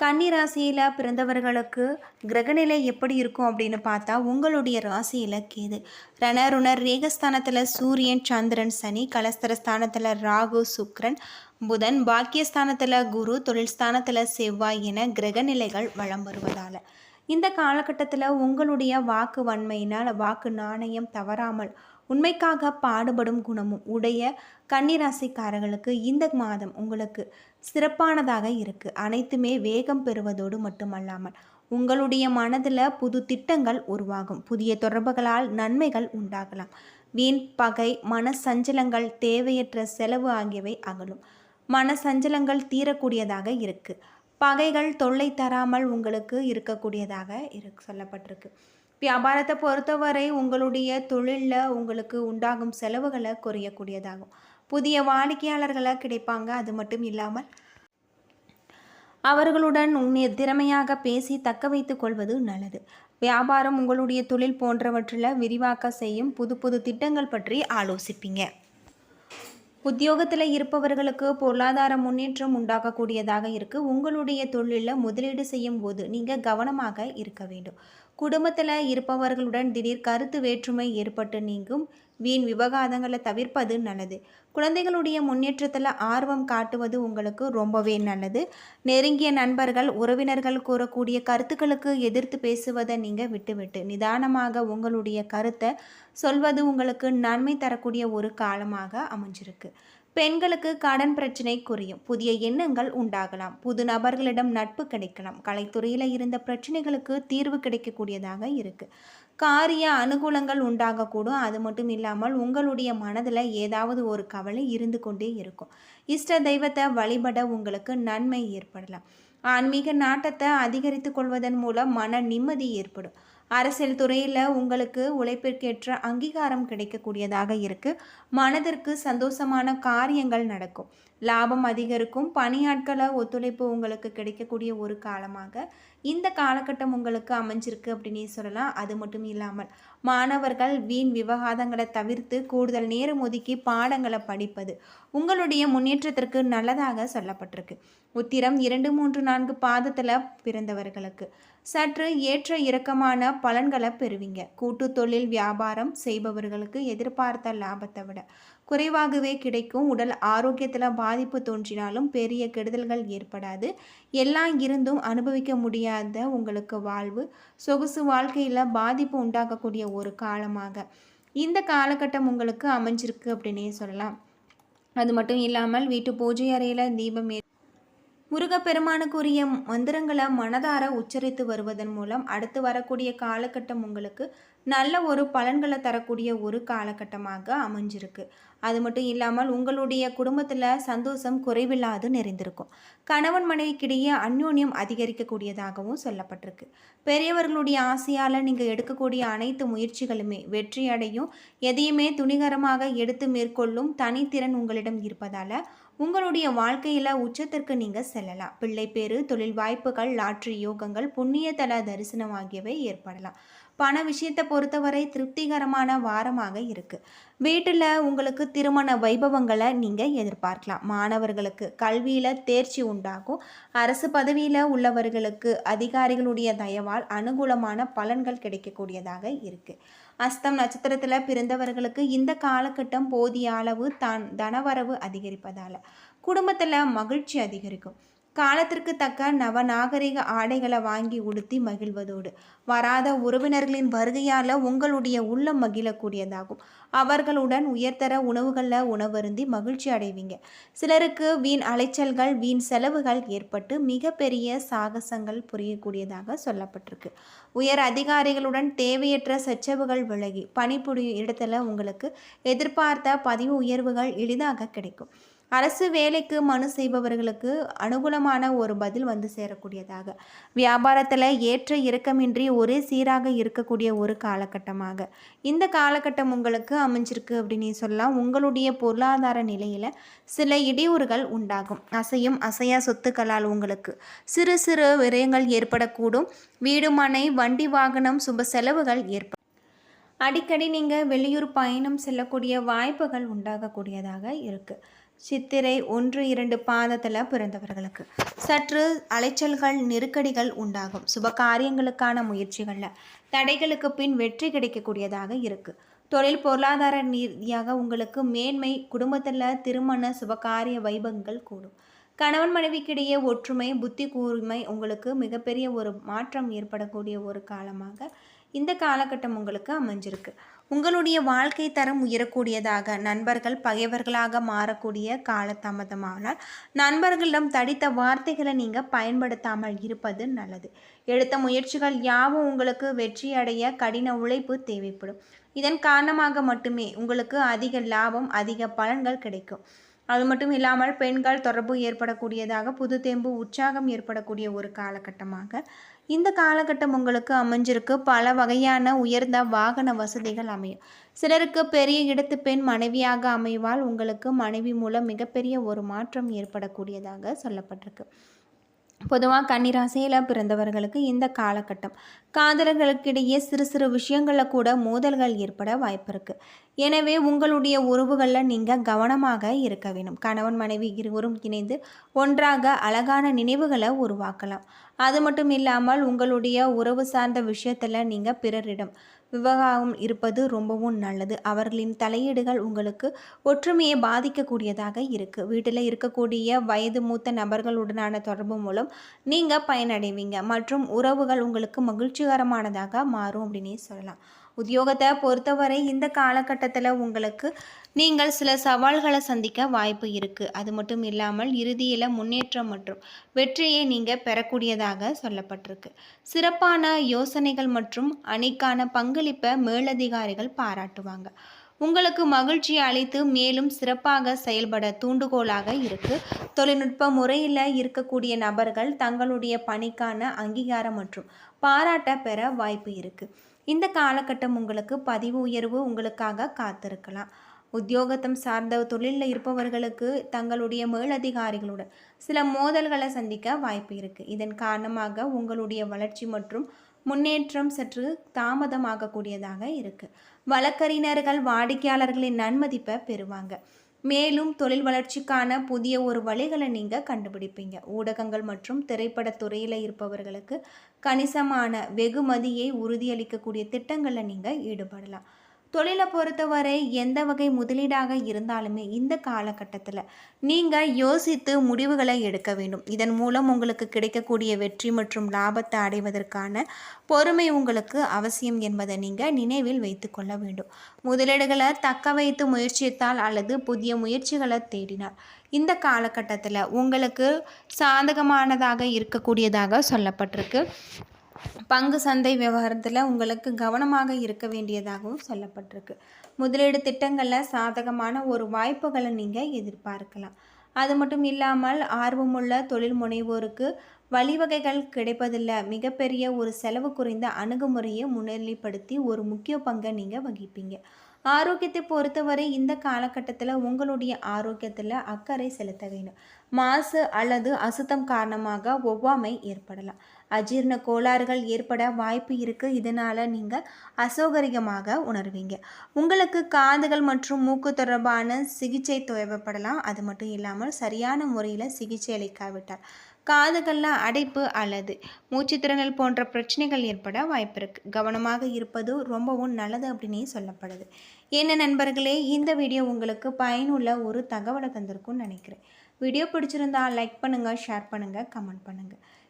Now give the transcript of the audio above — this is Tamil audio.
கன்னிராசியில் பிறந்தவர்களுக்கு கிரகநிலை எப்படி இருக்கும் அப்படின்னு பார்த்தா உங்களுடைய ராசியில் கேது. ரணருணர் ரேகஸ்தானத்தில் சூரியன் சந்திரன் சனி கலஸ்தர ஸ்தானத்தில் ராகு சுக்ரன் புதன் பாக்கியஸ்தானத்தில் குரு தொழில் ஸ்தானத்தில் செவ்வாய் என கிரகநிலைகள் வளம் வருவதால். இந்த காலகட்டத்தில் உங்களுடைய வாக்கு வன்மையினால் வாக்கு நாணயம் தவறாமல் உண்மைக்காக பாடுபடும் குணமும் உடைய கன்னிராசிக்காரர்களுக்கு இந்த மாதம் உங்களுக்கு சிறப்பானதாக இருக்குது அனைத்துமே வேகம் பெறுவதோடு மட்டுமல்லாமல் உங்களுடைய மனதில் புது திட்டங்கள் உருவாகும். புதிய தொடர்புகளால் நன்மைகள் உண்டாகலாம். வீண் பகை மன சஞ்சலங்கள் தேவையற்ற செலவு ஆகியவை அகலும். மன சஞ்சலங்கள் தீரக்கூடியதாக இருக்குது பகைகள் தொல்லை தராமல் உங்களுக்கு இருக்கக்கூடியதாக இரு சொல்லப்பட்டிருக்கு. வியாபாரத்தை பொறுத்தவரை உங்களுடைய தொழிலில் உங்களுக்கு உண்டாகும் செலவுகளை குறையக்கூடியதாகும். புதிய வாடிக்கையாளர்களாக கிடைப்பாங்க. அது மட்டும் இல்லாமல் அவர்களுடன் உன்னை திறமையாக பேசி தக்க வைத்து கொள்வது நல்லது. வியாபாரம் உங்களுடைய தொழில் போன்றவற்றில் விரிவாக்க செய்யும் புது புது திட்டங்கள் பற்றி ஆலோசிப்பீங்க. உத்தியோகத்தில் இருப்பவர்களுக்கு பொருளாதார முன்னேற்றம் உண்டாகக்கூடியதாக இருக்குது உங்களுடைய தொழிலில் முதலீடு செய்யும் போது நீங்கள் கவனமாக இருக்க வேண்டும். குடும்பத்தில் இருப்பவர்களுடன் திடீர் கருத்து வேற்றுமை ஏற்பட்டு நீங்கும். வீண் விவகாரங்களை தவிர்ப்பது நல்லது. குழந்தைகளுடைய முன்னேற்றத்தில் ஆர்வம் காட்டுவது உங்களுக்கு ரொம்பவே நல்லது. நெருங்கிய நண்பர்கள் உறவினர்கள் கூறக்கூடிய கருத்துக்களுக்கு எதிர்த்து பேசுவதை நீங்கள் விட்டுவிட்டு நிதானமாக உங்களுடைய கருத்தை சொல்வது உங்களுக்கு நன்மை தரக்கூடிய ஒரு காலமாக அமைஞ்சிருக்கு. பெண்களுக்கு கடன் பிரச்சனை குறையும். புதிய எண்ணங்கள் உண்டாகலாம். புது நபர்களிடம் நட்பு கிடைக்கலாம். கலைத்துறையில் இருந்த பிரச்சனைகளுக்கு தீர்வு கிடைக்கக்கூடியதாக இருக்குது காரிய அனுகூலங்கள் உண்டாகக்கூடும். அது மட்டும் இல்லாமல் உங்களுடைய மனதில் ஏதாவது ஒரு கவலை இருந்து கொண்டே இருக்கும். இஷ்ட தெய்வத்தை வழிபட உங்களுக்கு நன்மை ஏற்படலாம். ஆன்மீக நாட்டத்தை அதிகரித்து கொள்வதன் மூலம் மன நிம்மதி ஏற்படும். அரசியல் துறையில் உங்களுக்கு உழைப்பிற்கேற்ற அங்கீகாரம் கிடைக்கக்கூடியதாக இருக்குது மனதிற்கு சந்தோஷமான காரியங்கள் நடக்கும். லாபம் அதிகரிக்கும். பணியாட்களை ஒத்துழைப்பு உங்களுக்கு கிடைக்கக்கூடிய ஒரு காலமாக இந்த காலகட்டம் உங்களுக்கு அமைஞ்சிருக்கு அப்படின்னு சொல்லலாம். அது மட்டும் இல்லாமல் மாணவர்கள் வீண் விவகாரங்களை தவிர்த்து கூடுதல் நேரம் ஒதுக்கி பாடங்களை படிப்பது உங்களுடைய முன்னேற்றத்திற்கு நல்லதாக சொல்லப்பட்டிருக்கு. உத்திரம் இரண்டு மூன்று நான்கு பாதத்தில் பிறந்தவர்களுக்கு சற்று ஏற்ற இறக்கமான பலன்களை பெறுவீங்க. கூட்டு தொழில் வியாபாரம் செய்பவர்களுக்கு எதிர்பார்த்த லாபத்தை விட குறைவாகவே கிடைக்கும். உடல் ஆரோக்கியத்தில் பாதிப்பு தோன்றினாலும் பெரிய கெடுதல்கள் ஏற்படாது. எல்லாம் இருந்தும் அனுபவிக்க முடியாத உங்களுக்கு வாழ்வு சொகுசு வாழ்க்கையில் பாதிப்பு உண்டாக்கக்கூடிய ஒரு காலமாக. இந்த காலகட்டம் உங்களுக்கு அமைஞ்சிருக்கு அப்படின்னே சொல்லலாம். அது மட்டும் இல்லாமல் வீட்டு பூஜை அறையில் தீபம் முருகப்பெருமானுக்குரிய மந்திரங்களை மனதார உச்சரித்து வருவதன் மூலம் அடுத்து வரக்கூடிய காலகட்டம் உங்களுக்கு நல்ல ஒரு பலன்களை தரக்கூடிய ஒரு காலகட்டமாக அமைஞ்சிருக்கு. அது மட்டும் இல்லாமல் உங்களுடைய குடும்பத்தில் சந்தோஷம் குறைவில்லாது நிறைந்திருக்கும். கணவன் மனைவிக்கிடையே அந்யோன்யம் அதிகரிக்கக்கூடியதாகவும் சொல்லப்பட்டிருக்கு. பெரியவர்களுடைய ஆசையால் நீங்கள் எடுக்கக்கூடிய அனைத்து முயற்சிகளுமே வெற்றி அடையும் எதையுமே துணிகரமாக எடுத்து மேற்கொள்ளும் தனித்திறன் உங்களிடம் இருப்பதால் உங்களுடைய வாழ்க்கையில் உச்சத்திற்கு நீங்கள் செல்லலாம். பிள்ளை பேரு தொழில் வாய்ப்புகள் லாட்ரி யோகங்கள் புண்ணிய தல தரிசனம் ஆகியவை ஏற்படலாம். பண விஷயத்தை பொறுத்தவரை திருப்திகரமான வாரமாக இருக்குது வீட்டில் உங்களுக்கு திருமண வைபவங்களை நீங்கள் எதிர்பார்க்கலாம். மாணவர்களுக்கு கல்வியில் தேர்ச்சி உண்டாகும். அரசு பதவியில் உள்ளவர்களுக்கு அதிகாரிகளுடைய தயவால் அனுகூலமான பலன்கள் கிடைக்கக்கூடியதாக இருக்குது அஸ்தம் நட்சத்திரத்தில் பிறந்தவர்களுக்கு இந்த காலகட்டம் போதிய அளவு தான் தனவரவு அதிகரிப்பதால் குடும்பத்தில் மகிழ்ச்சி அதிகரிக்கும். காலத்திற்கு தக்க நவநாகரிக ஆடைகளை வாங்கி உடுத்தி மகிழ்வதோடு. வராத உறவினர்களின் வருகையால் உங்களுடைய உள்ளம் மகிழக்கூடியதாகும். அவர்களுடன் உயர்தர உணவுகளில் உணவருந்தி மகிழ்ச்சி அடைவீங்க. சிலருக்கு வீண் அலைச்சல்கள் வீண் செலவுகள் ஏற்பட்டு மிகப்பெரிய சாகசங்கள் புரியக்கூடியதாக சொல்லப்பட்டிருக்கு. உயர் அதிகாரிகளுடன் தேவையற்ற சச்சரவுகள் விலகி பணிபுரியும் இடத்துல உங்களுக்கு எதிர்பார்த்த பதிவு உயர்வுகள் எளிதாக கிடைக்கும். அரசு வேலைக்கு மனு செய்பவர்களுக்கு அனுகூலமான ஒரு பதில் வந்து சேரக்கூடியதாக. வியாபாரத்தில் ஏற்ற இறக்கமின்றி ஒரே சீராக இருக்கக்கூடிய ஒரு காலகட்டமாக. இந்த காலகட்டம் உங்களுக்கு அமைஞ்சிருக்கு அப்படின்னு சொல்லலாம். உங்களுடைய பொருளாதார நிலையில் சில இடையூறுகள் உண்டாகும். அசையும் அசையா சொத்துக்களால் உங்களுக்கு. சிறு சிறு விரயங்கள் ஏற்படக்கூடும். வீடு மனை வண்டி வாகனம் சுப செலவுகள் ஏற்படும் அடிக்கடி நீங்கள் வெளியூர் பயணம் செல்லக்கூடிய வாய்ப்புகள் உண்டாகக்கூடியதாக இருக்குது சித்திரை ஒன்று இரண்டு பாதத்தில் பிறந்தவர்களுக்கு. சற்று அலைச்சல்கள் நெருக்கடிகள் உண்டாகும். சுப காரியங்களுக்கான முயற்சிகளில் தடைகளுக்கு பின் வெற்றி கிடைக்கக்கூடியதாக இருக்குது தொழில் பொருளாதார ரீதியாக உங்களுக்கு மேன்மை குடும்பத்தில் திருமண சுபகாரிய வைபங்கள் கூடும். கணவன் மனைவிக்கிடையே ஒற்றுமை புத்தி கூர்மை உங்களுக்கு மிகப்பெரிய ஒரு மாற்றம் ஏற்படக்கூடிய ஒரு காலமாக இந்த காலகட்டம் உங்களுக்கு அமைஞ்சிருக்கு. உங்களுடைய வாழ்க்கை தரம் உயரக்கூடியதாக நண்பர்கள் பகைவர்களாக மாறக்கூடிய காலதாமதமானால் நண்பர்களிடம் தடித்த வார்த்தைகளை நீங்கள் பயன்படுத்தாமல் இருப்பது நல்லது. எடுத்த முயற்சிகள் யாவும் உங்களுக்கு வெற்றி அடைய கடின உழைப்பு தேவைப்படும். இதன் காரணமாக மட்டுமே உங்களுக்கு அதிக லாபம் அதிக பலன்கள் கிடைக்கும். அது மட்டும் இல்லாமல் பெண்கள் தொடர்பு ஏற்படக்கூடியதாக புது தெம்பு உற்சாகம் ஏற்படக்கூடிய ஒரு காலகட்டமாக இந்த காலகட்டம் உங்களுக்கு அமைஞ்சிருக்கு. பல வகையான உயர்ந்த வாகன வசதிகள் அமையும். சிலருக்கு பெரிய இடத்து பெண் மனைவியாக அமைவால் உங்களுக்கு மனைவி மூலம் மிகப்பெரிய ஒரு மாற்றம் ஏற்படக்கூடியதாக சொல்லப்பட்டிருக்கு. பொதுவாக கன்னிராசியில் பிறந்தவர்களுக்கு இந்த காலகட்டம். காதலர்களுக்கிடையே சிறு சிறு விஷயங்களில் கூட மோதல்கள் ஏற்பட வாய்ப்பு இருக்குது எனவே உங்களுடைய உறவுகளில் நீங்கள் கவனமாக இருக்க வேணும் கணவன் மனைவி இருவரும் இணைந்து ஒன்றாக அழகான நினைவுகளை உருவாக்கலாம். அது மட்டும் இல்லாமல் உங்களுடைய உறவு சார்ந்த விஷயத்தில் நீங்கள் பிறரிடம் விவகாரம் இருப்பது ரொம்பவும் நல்லது. அவர்களின் தலையீடுகள் உங்களுக்கு ஒற்றுமையை பாதிக்கக்கூடியதாக இருக்குது வீட்டில் இருக்கக்கூடிய வயது மூத்த நபர்களுடனான தொடர்பு மூலம் நீங்கள் பயனடைவீங்க. மற்றும் உறவுகள் உங்களுக்கு மகிழ்ச்சிகரமானதாக மாறும் அப்படின்னே சொல்லலாம். உத்தியோகத்தை பொறுத்தவரை இந்த காலகட்டத்தில் உங்களுக்கு நீங்கள் சில சவால்களை சந்திக்க வாய்ப்பு இருக்குது அது மட்டும் இல்லாமல் இறுதியில் முன்னேற்றம் மற்றும் வெற்றியை நீங்கள் பெறக்கூடியதாக சொல்லப்பட்டிருக்கு. சிறப்பான யோசனைகள் மற்றும் அணிக்கான பங்களிப்பை மேலதிகாரிகள் பாராட்டுவாங்க. உங்களுக்கு மகிழ்ச்சி அளித்து மேலும் சிறப்பாக செயல்பட தூண்டுகோலாக இருக்கு. தொழில்நுட்ப முறையில் இருக்கக்கூடிய நபர்கள் தங்களுடைய பணிக்கான அங்கீகாரம் மற்றும் பாராட்ட பெற வாய்ப்பு இருக்குது இந்த காலகட்டம் உங்களுக்கு பதிவு உயர்வு உங்களுக்காக காத்திருக்கலாம். உத்தியோகத்தம் சார்ந்த தொழிலில் இருப்பவர்களுக்கு தங்களுடைய மேலதிகாரிகளுடன் சில மோதல்களை சந்திக்க வாய்ப்பு இருக்குது இதன் காரணமாக உங்களுடைய வளர்ச்சி மற்றும் முன்னேற்றம் சற்று தாமதமாகக்கூடியதாக இருக்குது வழக்கறிஞர்கள் வாடிக்கையாளர்களின் நன்மதிப்பை பெறுவாங்க. மேலும் தொழில் வளர்ச்சிக்கான புதிய ஒரு வழிகளை நீங்கள் கண்டுபிடிப்பீங்க. ஊடகங்கள் மற்றும் திரைப்பட துறையில் இருப்பவர்களுக்கு கணிசமான வெகுமதியை உறுதியளிக்கக்கூடிய திட்டங்களில் நீங்கள் ஈடுபடலாம். தொழிலை பொறுத்தவரை எந்த வகை முதலீடாக இருந்தாலுமே இந்த காலகட்டத்தில் நீங்கள் யோசித்து முடிவுகளை எடுக்க வேண்டும். இதன் மூலம் உங்களுக்கு கிடைக்கக்கூடிய வெற்றி மற்றும் லாபத்தை அடைவதற்கான பொறுமை உங்களுக்கு அவசியம் என்பதை நீங்கள் நினைவில் வைத்து கொள்ள வேண்டும். முதலீடுகளை தக்க வைத்து முயற்சித்தால் அல்லது புதிய முயற்சிகளை தேடினால் இந்த காலகட்டத்தில் உங்களுக்கு சாதகமானதாக இருக்கக்கூடியதாக சொல்லப்பட்டிருக்கு. பங்கு சந்தை விவகாரத்தில் உங்களுக்கு கவனமாக இருக்க வேண்டியதாகவும் சொல்லப்பட்டிருக்கு. முதலீடு திட்டங்களில் சாதகமான ஒரு வாய்ப்புகளை நீங்கள் எதிர்பார்க்கலாம். அது மட்டும் இல்லாமல் ஆர்வமுள்ள தொழில் முனைவோருக்கு வழிவகைகள் கிடைப்பதில்லை. மிகப்பெரிய ஒரு செலவு குறைந்த அணுகுமுறையை முன்னிலைப்படுத்தி ஒரு முக்கிய பங்கை நீங்கள் வகிப்பீங்க. ஆரோக்கியத்தை பொறுத்தவரை இந்த காலகட்டத்தில் உங்களுடைய ஆரோக்கியத்தில் அக்கறை செலுத்த வேண்டும். மாசு அல்லது அசுத்தம் காரணமாக ஒவ்வாமை ஏற்படலாம். அஜீர்ண கோளாறுகள் ஏற்பட வாய்ப்பு இருக்குது இதனால் நீங்கள் அசௌகரியமாக உணர்வீங்க. உங்களுக்கு காதுகள் மற்றும் மூக்கு தொடர்பான சிகிச்சை தேவைப்படலாம். அது மட்டும் இல்லாமல் சரியான முறையில் சிகிச்சை அளிக்காவிட்டால் காதுகளில் அடைப்பு அல்லது மூச்சுத்திறனல் போன்ற பிரச்சனைகள் ஏற்பட வாய்ப்பு இருக்குது கவனமாக இருப்பது ரொம்பவும் நல்லது அப்படின்னே சொல்லப்படுது. என்ன நண்பர்களே இந்த வீடியோ உங்களுக்கு பயனுள்ள ஒரு தகவலை தந்திருக்கும்னு நினைக்கிறேன். வீடியோ பிடிச்சிருந்தா லைக் பண்ணுங்கள் ஷேர் பண்ணுங்கள் கமெண்ட் பண்ணுங்கள்